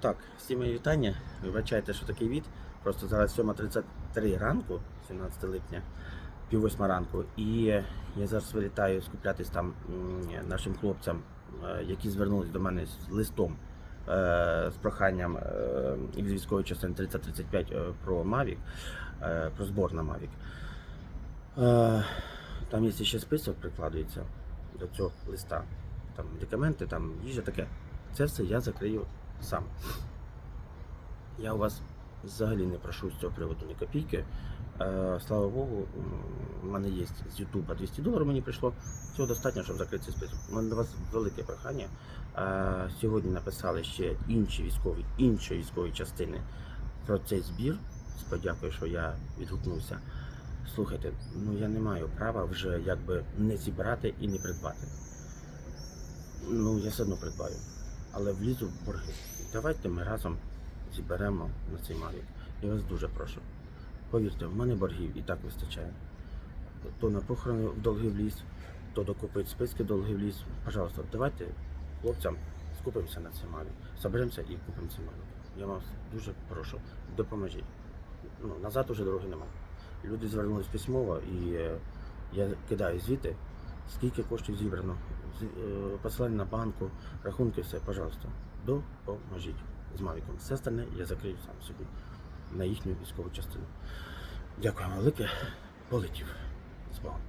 Так, всі мої вітання. Вибачайте, що такий від. Просто зараз 7.33 ранку, 17 липня, пів восьма ранку. І я зараз вилітаю скуплятись там нашим хлопцям, е, які звернулись до мене з листом е, з проханням е, із військової частини 3035 е, про Mavic, е, про збор на Mavic. Е, Там є ще список прикладується до цього листа. Там медикаменти, там їжа таке. Це все я закрию сам. Я у вас взагалі не прошу з цього приводу ні копійки. Е, слава Богу, в мене є з Ютуба 200 доларів мені прийшло. Цього достатньо, щоб закрити цей список. У мене до вас велике прохання. Е, сьогодні написали ще інші військові, інші військові частини про цей збір. З подякою, що я відгукнувся. Слухайте, ну я не маю права вже якби не зібрати і не придбати. Ну, я все одно придбаю, але влізу в борги. Давайте ми разом зіберемо на цей мавік. Я вас дуже прошу. Повірте, в мене боргів і так вистачає. То на похорони в долги вліз, то докупить списки долги вліз. Пожалуйста, давайте хлопцям скупимося на цей мавік. Соберемося і купимо цей мавік. Я вас дуже прошу, допоможіть. Ну, назад уже дороги немає. Люди звернулись письмово і е, я кидаю звіти, скільки коштів зібрано, е, посилання на банку, рахунки, все, пожалуйста, допоможіть з Мавіком. Все остальне я закрию сам собі на їхню військову частину. Дякую велике, полетів з Богом.